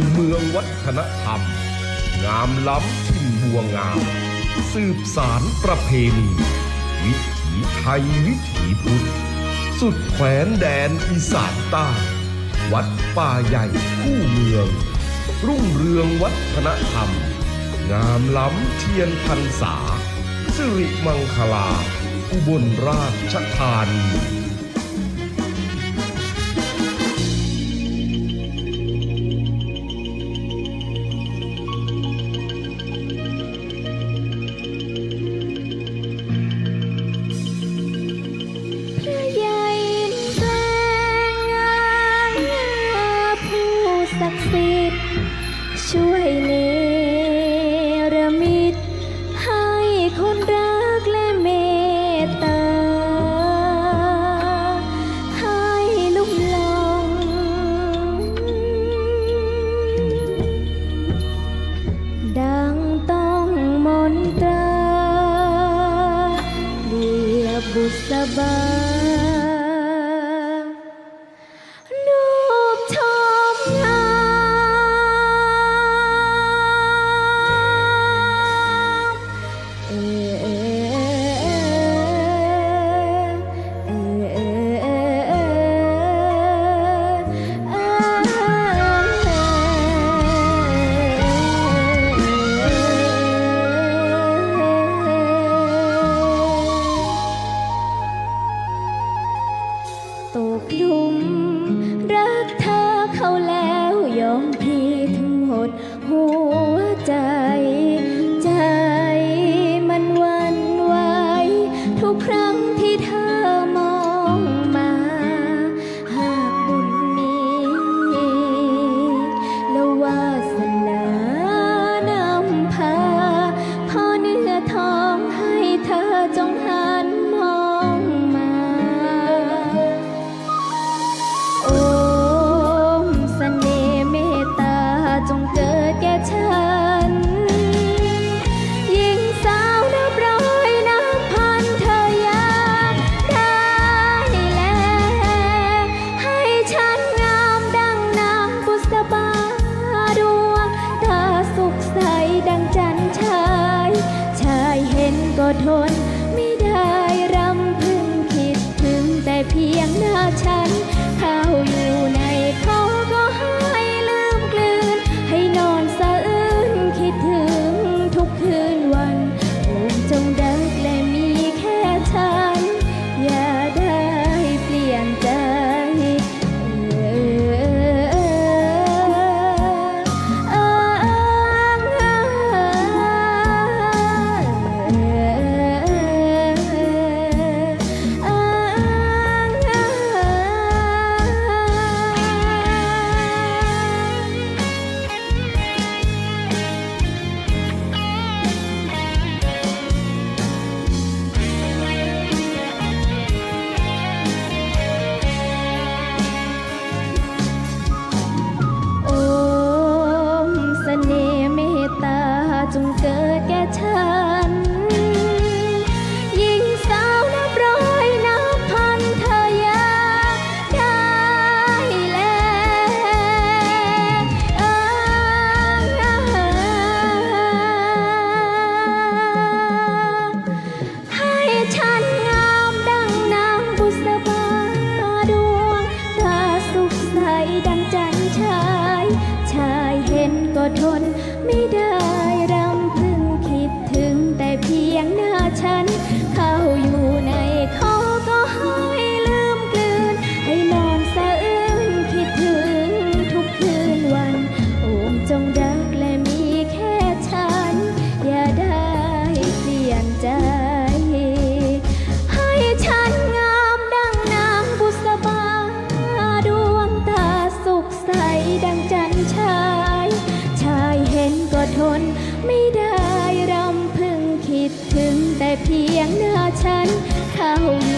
งเมืองวัฒนธรรม งามล้ำทิ่มบัวงาม สืบสารประเพณี วิถีไทยวิถีพุทธ สุดแขวนแดนอีสานใต้ วัดป่าใหญ่คู่เมือง รุ่งเรืองวัฒนธรรม งามล้ำเทียนพรรษาสิริมังคลา อุบลราชธานี ทนไม่ได้ ทน ไม่ได้รำพึงคิดถึงแต่เพียงหน้าฉันเขาอยู่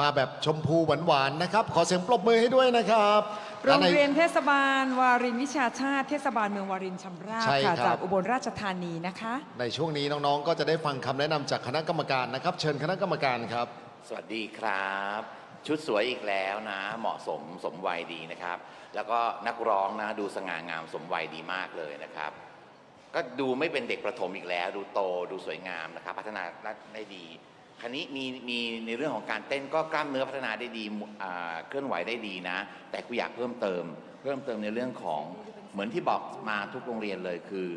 มาแบบชมพูหวานๆนะครับ ขอเสียงปรบมือให้ด้วยนะครับโรงเรียนและใเทศบาลวารินวิชาชาติ เทศบาลเมืองวารินชำราบใช่ค่ะครับ จากอุบลราชธานีนะคะ ในช่วงนี้น้องๆ ก็จะได้ฟังคำแนะนำจากคณะกรรมการนะครับ เชิญคณะกรรมการครับ สวัสดีครับ ชุดสวยอีกแล้วนะ เหมาะสมสมวัยดีนะครับ แล้วก็นักร้องนะดูสง่างามสมวัยดีมากเลยนะครับ ก็ดูไม่เป็นเด็กประถมอีกแล้ว ดูโตดูสวยงามนะครับ พัฒนาได้ดี คราวนี้มีมีในเรื่องของการเต้นก็กล้ามเนื้อพัฒนาได้ดีอ่าเคลื่อนไหวได้ดีนะ แต่กูอยากเพิ่มเติม เพิ่มเติมในเรื่องของเหมือนที่บอกมาทุกโรงเรียนเลยคือ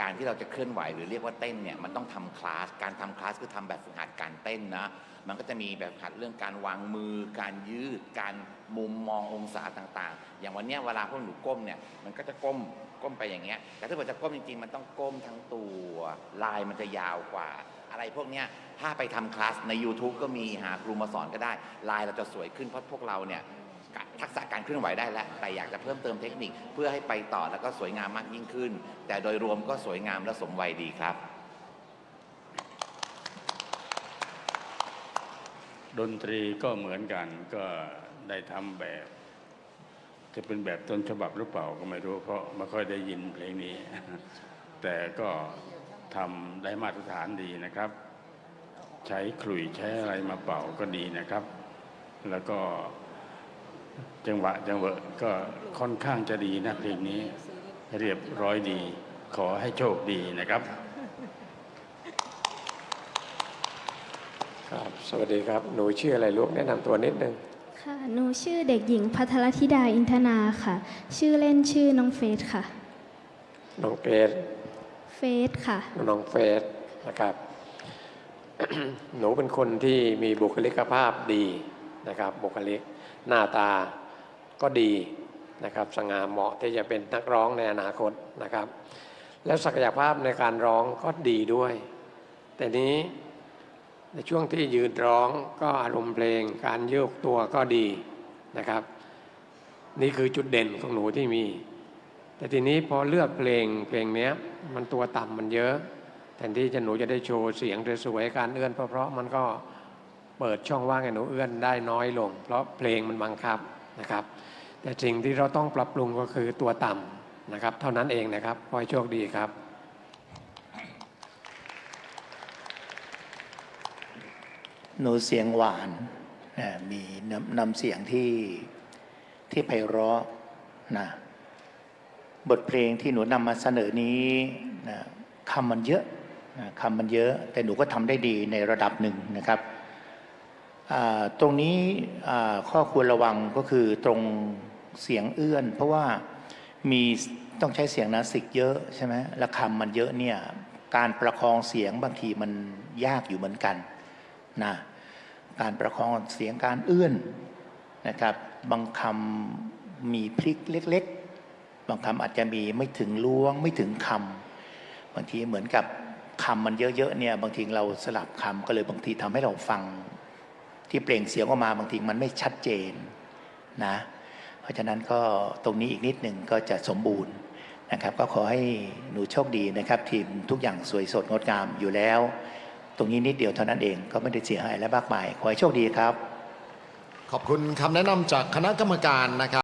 การที่เราจะเคลื่อนไหวหรือเรียกว่าเต้นเนี่ยมันต้องทำคลาสการทำคลาสคือทำแบบฝึกหัดการเต้นนะ มันก็จะมีแบบฝึกหัดเรื่องการวางมือ การยืด การมุมมององศาต่างๆ อย่างวันนี้เวลาพวกหนูก้มเนี่ยมันก็จะก้มก้มไปอย่างเงี้ย แต่ถ้าเกิดจะก้มจริงๆ มันต้องก้มทั้งตัวลายมันจะยาวกว่า อะไรพวกเนี้ยถ้าไปทำคลาสใน YouTube ก็มีหาครูมาสอนก็ได้ ลายเราจะสวยขึ้นเพราะพวกเราเนี่ยทักษะการเคลื่อนไหวได้แล้ว แต่อยากจะเพิ่มเติมเทคนิคเพื่อให้ไปต่อแล้วก็สวยงามมากยิ่งขึ้น แต่โดยรวมก็สวยงามและสมวัยดีครับ ดนตรีก็เหมือนกันก็ได้ทำแบบ จะเป็นแบบต้นฉบับหรือเปล่าก็ไม่รู้ เพราะไม่ค่อยได้ยินเพลงนี้ แต่ก็ทำได้มาตรฐานดีนะครับ ใช้ขลุ่ยใช้อะไรมาเป่าก็ดีนะครับ แล้วก็จังหวะจังหวะก็ค่อนข้างจะดีนะเพลงนี้เรียบร้อยดี ขอให้โชคดีนะครับ ครับ สวัสดีครับ หนูชื่ออะไรลูกแนะนำตัวนิดนึง ค่ะ หนูชื่อเด็กหญิงพัทรธิดาอินทนาค่ะ ชื่อเล่นชื่อน้องเฟสค่ะ น้องเกรซเฟสค่ะ น้องเฟสนะครับ หนูเป็นคนที่มีบุคลิกภาพดีนะครับ บุคลิกหน้าตาก็ดีนะครับ สง่าเหมาะที่จะเป็นนักร้องในอนาคตนะครับ แล้วศักยภาพในการร้องก็ดีด้วย แต่นี้ ในช่วงที่ยืนร้องก็อารมณ์เพลงการโยกตัวก็ดีนะครับ นี่คือจุดเด่นของหนูที่มี แต่ทีนี้พอเลือกเพลงเพลงนี้มันตัวต่ำมันเยอะแทนที่จะหนูจะได้โชว์เสียงสวยๆการเอื้อนเพราะๆมันก็เปิดช่องว่างให้หนูเอื้อนได้น้อยลง เพราะเพลงมันบังคับนะครับ แต่สิ่งที่เราต้องปรับปรุงก็คือตัวต่ำนะครับ เท่านั้นเองนะครับขอให้โชคดีครับ หนูเสียงหวานมีนำนำเสียงที่ที่ไพเราะนะบทเพลงที่หนูนำมาเสนอนี้นะคำมันเยอะนะคำมันเยอะ แต่หนูก็ทำได้ดีในระดับหนึ่งนะครับ ตรงนี้ข้อควรระวังก็คือตรงเสียงเอื้อน เพราะว่ามีต้องใช้เสียงนาสิกเยอะใช่ไหมและคำมันเยอะเนี่ยการประคองเสียงบางทีมันยากอยู่เหมือนกัน นะการประคองเสียงการเอื้อนนะครับบางคำมีพลิกเล็ก ๆ บางคำอาจจะมีไม่ถึงล้วงไม่ถึงคำบางทีเหมือนกับคำมันเยอะๆเนี่ยบางทีเราสลับคำก็เลยบางทีทำให้เราฟัง ที่เปล่งเสียงออกมาบางทีมันไม่ชัดเจนนะเพราะฉะนั้นก็ตรงนี้อีกนิดหนึ่งก็จะสมบูรณ์นะครับ ก็ขอให้หนูโชคดีนะครับ ทีมทุกอย่างสวยสดงดงามอยู่แล้ว ตรงนี้นิดเดียวเท่านั้นเองก็ไม่ได้เสียหายและมากมายขอให้โชคดีครับ ขอบคุณคำแนะนำจากคณะกรรมการนะครับ